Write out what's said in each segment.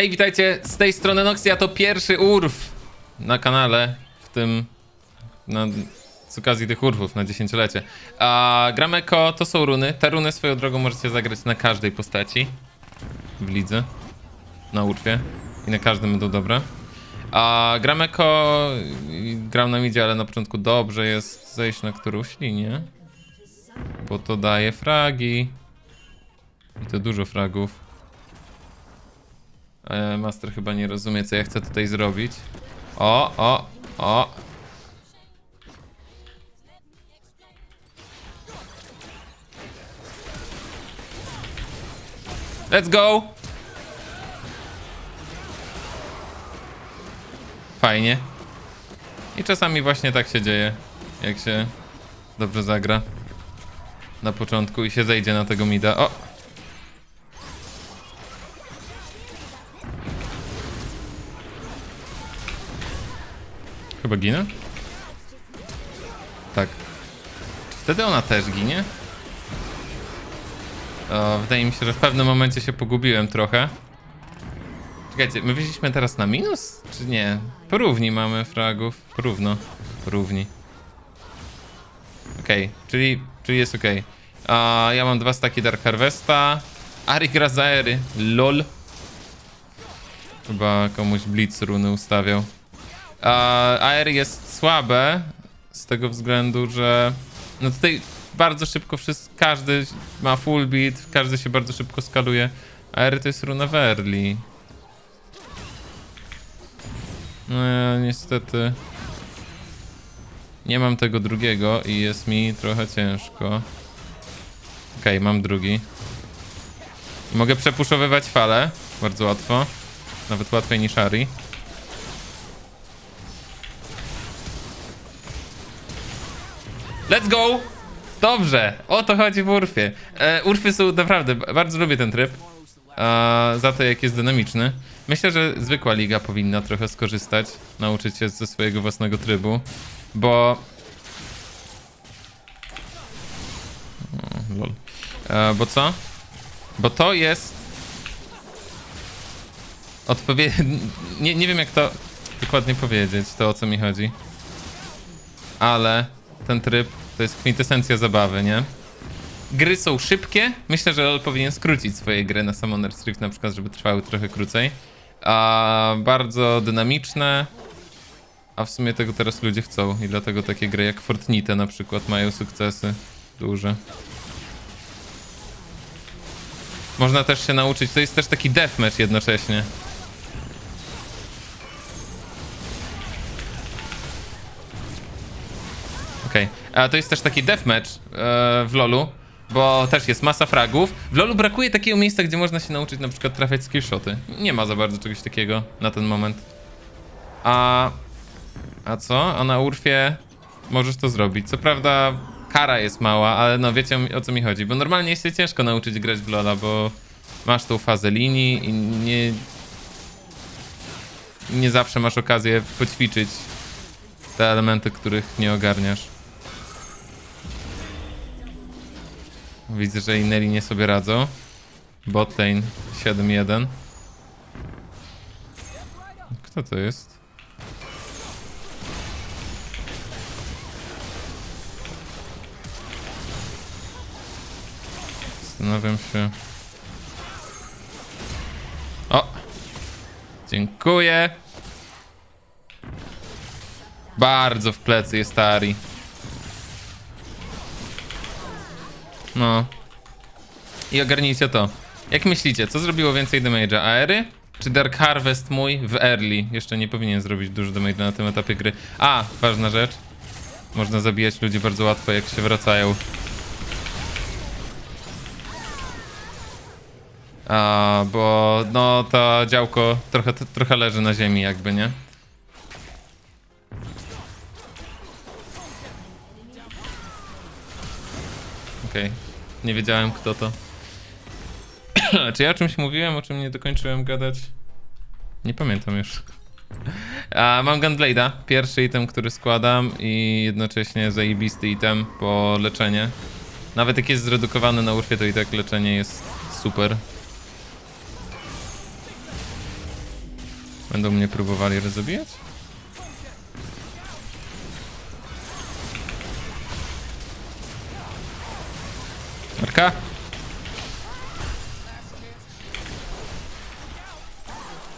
Hej, witajcie, z tej strony Noxia, to pierwszy urw na kanale, w tym na, z okazji tych urwów na dziesięciolecie. A Grameko to są runy, te runy swoją drogą możecie zagrać na każdej postaci w lidze, na urwie i na każdym będą dobre. A Grameko gram na midzie, ale na początku dobrze jest zejść na którąś linię, bo to daje fragi i to dużo fragów. E, Master chyba nie rozumie, co ja chcę tutaj zrobić. O, o, o. Let's go! Fajnie. I czasami właśnie tak się dzieje, jak się dobrze zagra na początku i się zejdzie na tego mida. O! Chyba ginę? Tak. Wtedy ona też ginie? O, wydaje mi się, że w pewnym momencie się pogubiłem trochę. Czekajcie, my wyszliśmy teraz na minus? Czy nie? Porówni mamy fragów. Porówno. Porówni. Okej, czyli, czyli jest okej. A Ja mam dwa staki Dark Harvesta. Ari gra za Ery. LOL. Chyba komuś Blitz runy ustawiał. A AR jest słabe z tego względu, że no tutaj bardzo szybko wszyscy, każdy ma full beat, każdy się bardzo szybko skaluje. AR to jest runa w early. No niestety nie mam tego drugiego i jest mi trochę ciężko. Okej, mam drugi. Mogę przepuszowywać falę, bardzo łatwo. Nawet łatwiej niż Ari. Let's go! Dobrze, o to chodzi w Urfie. E, Urfy są naprawdę, bardzo lubię ten tryb. E, za to, jak jest dynamiczny. Myślę, że zwykła liga powinna trochę skorzystać, nauczyć się ze swojego własnego trybu, bo... O, lol. E, bo co? Bo to jest... Odpowiedź... Nie, nie wiem, jak to dokładnie powiedzieć, to o co mi chodzi. Ale ten tryb to jest kwintesencja zabawy, nie? Gry są szybkie. Myślę, że LoL powinien skrócić swoje gry na Summoner's Rift na przykład, żeby trwały trochę krócej. A bardzo dynamiczne. A w sumie tego teraz ludzie chcą i dlatego takie gry jak Fortnite na przykład mają sukcesy duże. Można też się nauczyć, to jest też taki deathmatch jednocześnie. Okej. A to jest też taki deathmatch e, w LoLu, bo też jest masa fragów. W LoLu brakuje takiego miejsca, gdzie można się nauczyć na przykład trafiać skillshoty. Nie ma za bardzo czegoś takiego na ten moment. A... A co? A na Urfie możesz to zrobić. Co prawda kara jest mała, ale no wiecie o, co mi chodzi. Bo normalnie jest się ciężko nauczyć grać w LoLa, bo masz tą fazę linii i nie... Nie zawsze masz okazję poćwiczyć te elementy, których nie ogarniasz. Widzę, że inne linie sobie radzą. Botlane 7-1. Kto to jest? Zastanawiam się. O! Dziękuję. Bardzo w plecy jest Ari. No. I ogarnijcie to. Jak myślicie, co zrobiło więcej damage'a? Aery? Czy Dark Harvest mój w early? Jeszcze nie powinien zrobić dużo damage'a na tym etapie gry. A, ważna rzecz. Można zabijać ludzi bardzo łatwo, jak się wracają. A, bo no to działko trochę, trochę leży na ziemi jakby, nie? Okej. Nie wiedziałem kto to. Czy ja o czymś mówiłem, o czym nie dokończyłem gadać? Nie pamiętam już. A, mam Gunblade'a, pierwszy item, który składam i jednocześnie zajebisty item po leczenie. Nawet jak jest zredukowany na urfie, to i tak leczenie jest super. Będą mnie próbowali rozabijać?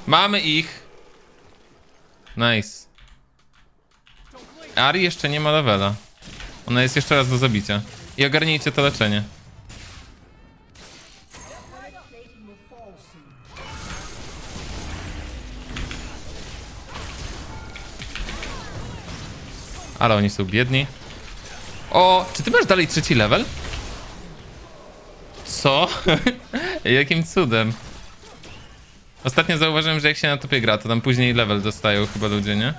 Mamy ich! Nice. Ari jeszcze nie ma levela. Ona jest jeszcze raz do zabicia. I ogarnijcie to leczenie. Ale oni są biedni. O, czy ty masz dalej trzeci level? Co? Jakim cudem? Ostatnio zauważyłem, że jak się na topie gra, to tam później level dostają chyba ludzie, nie?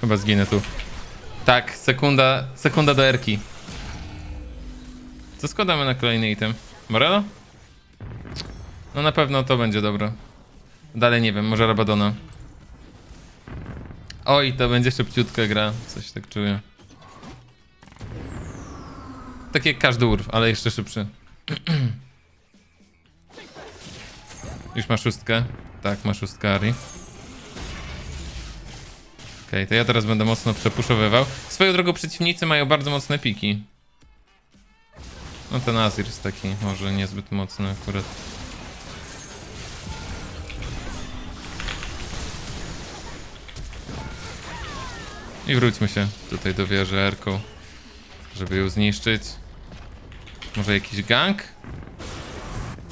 Chyba zginę tu. Tak, sekunda, sekunda do erki. Co składamy na kolejny item? Morelo? No na pewno to będzie dobre. Dalej nie wiem, może Rabadona. Oj, to będzie szybciutka gra, coś tak czuję. Tak jak każdy urw, ale jeszcze szybszy. Już ma szóstkę? Tak, ma szóstkę Ari. Okej, to ja teraz będę mocno przepuszowywał. Swoją drogą przeciwnicy mają bardzo mocne piki. No ten Azir jest taki może niezbyt mocny akurat. I wróćmy się tutaj do wieży Erką, żeby ją zniszczyć. Może jakiś gang?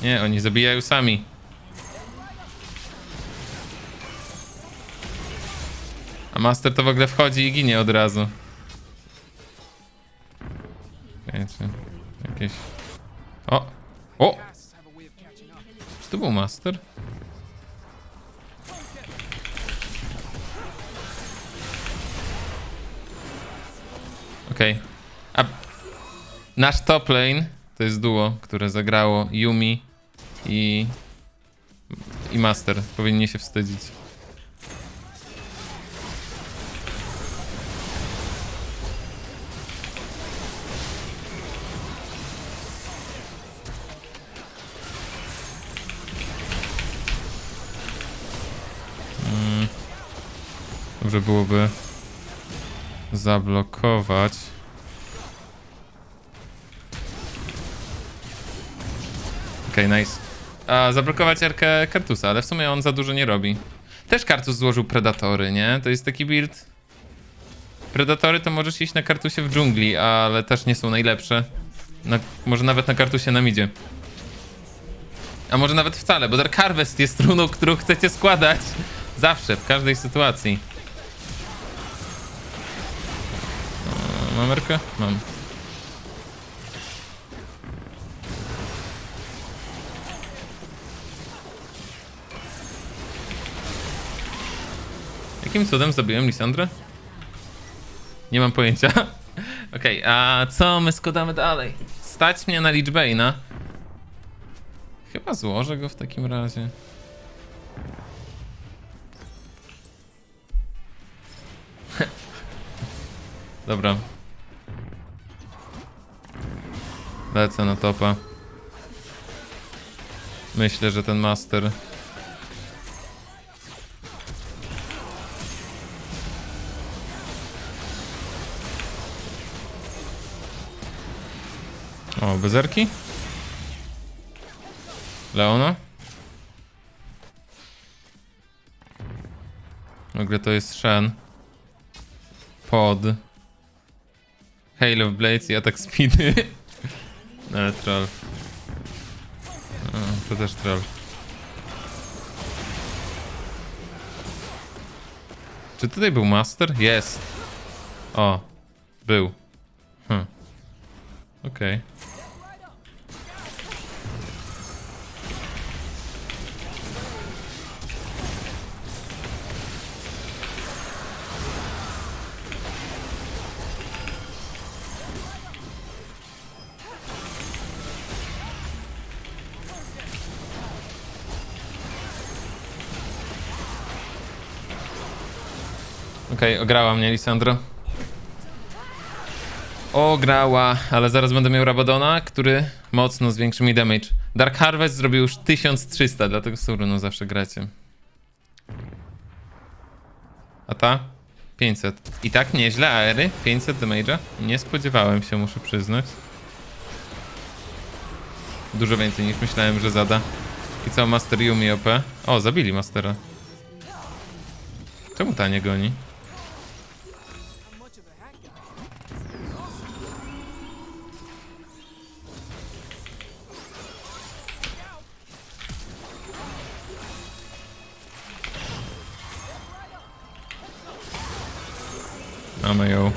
Nie, oni zabijają sami. A Master to w ogóle wchodzi i ginie od razu. Czy jakieś... O! O! Czy to był Master? Okej. A nasz top lane to jest duo, które zagrało Yumi i... i Master. Powinni się wstydzić. Mm. Dobrze byłoby zablokować. Okej, nice. A, zablokować Erkę Kartusa, ale w sumie on za dużo nie robi. Też Kartus złożył Predatory, nie? To jest taki build... Predatory to możesz iść na Kartusie w dżungli, ale też nie są najlepsze. Na, może nawet na Kartusie na midzie. A może nawet wcale, bo Dark Harvest jest runą, którą chcecie składać. Zawsze, w każdej sytuacji. Mam Erkę? Mam. Jakim cudem zabiłem Lisandrę? Nie mam pojęcia. Okej, a co my składamy dalej? Stać mnie na Lichbane'a. Chyba złożę go w takim razie. Dobra. Lecę na topa. Myślę, że ten master O, bezerki? Leona? Ogóle to jest Shen. Pod. Hail of Blades i atak speedy. Ale troll. A, to też troll. Czy tutaj był master? Jest. O. Był. Hm. Okej. Okej, ograła mnie Lisandro. Ograła, ale zaraz będę miał Rabadona, który mocno zwiększy mi damage. Dark Harvest zrobił już 1300, dlatego runą zawsze gracie. A ta? 500. I tak nieźle, aery? 500 damage'a? Nie spodziewałem się, muszę przyznać. Dużo więcej niż myślałem, że zada. I co, Master Yumi OP? O, zabili Mastera. Czemu ta nie goni? Mamy ją.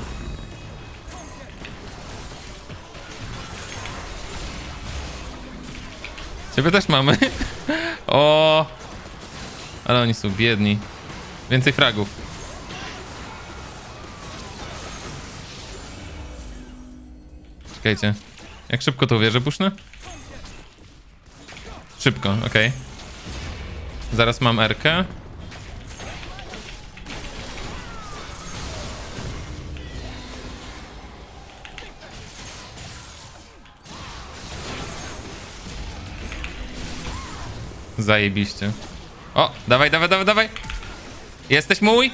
Ciebie też mamy. o, ale oni są biedni. Więcej fragów. Czekajcie. Jak szybko to wieżę pusznę? Szybko, okej. Zaraz mam Rkę. Zajebiście. O, dawaj, dawaj, dawaj, dawaj. Jesteś mój?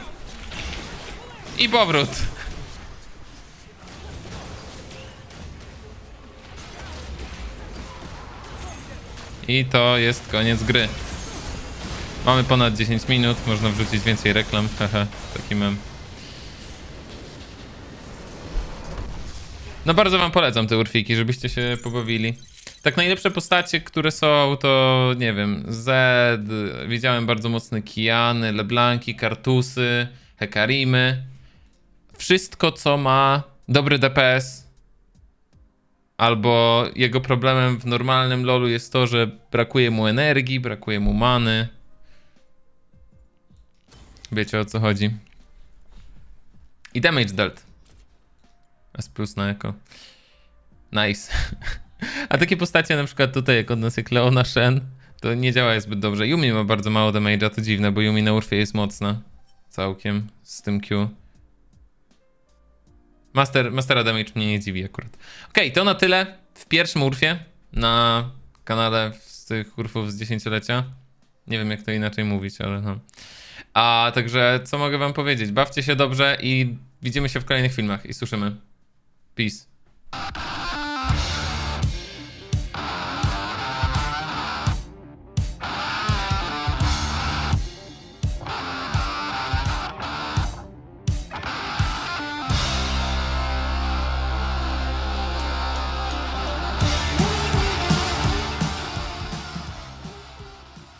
I powrót. I to jest koniec gry. Mamy ponad 10 minut, można wrzucić więcej reklam. Hehe, taki mem. No bardzo wam polecam te urfiki, żebyście się pobawili. Tak najlepsze postacie, które są, to nie wiem, Zed, widziałem bardzo mocne Kiany, Leblanki, Kartusy, Hekarimy. Wszystko, co ma dobry DPS, albo jego problemem w normalnym lolu jest to, że brakuje mu energii, brakuje mu many. Wiecie o co chodzi. I damage dealt. S plus na eko. Nice. A takie postacie na przykład tutaj, jak od nas jak Leona Shen, to nie działa zbyt dobrze. Yumi ma bardzo mało damage'a, to dziwne, bo Yumi na Urfie jest mocna. Całkiem z tym Q. Master, Mastera damage mnie nie dziwi akurat. Okej, to na tyle w pierwszym Urfie na kanale z tych Urfów z dziesięciolecia. Nie wiem jak to inaczej mówić, ale no. A także co mogę wam powiedzieć? Bawcie się dobrze i widzimy się w kolejnych filmach i słyszymy. Peace.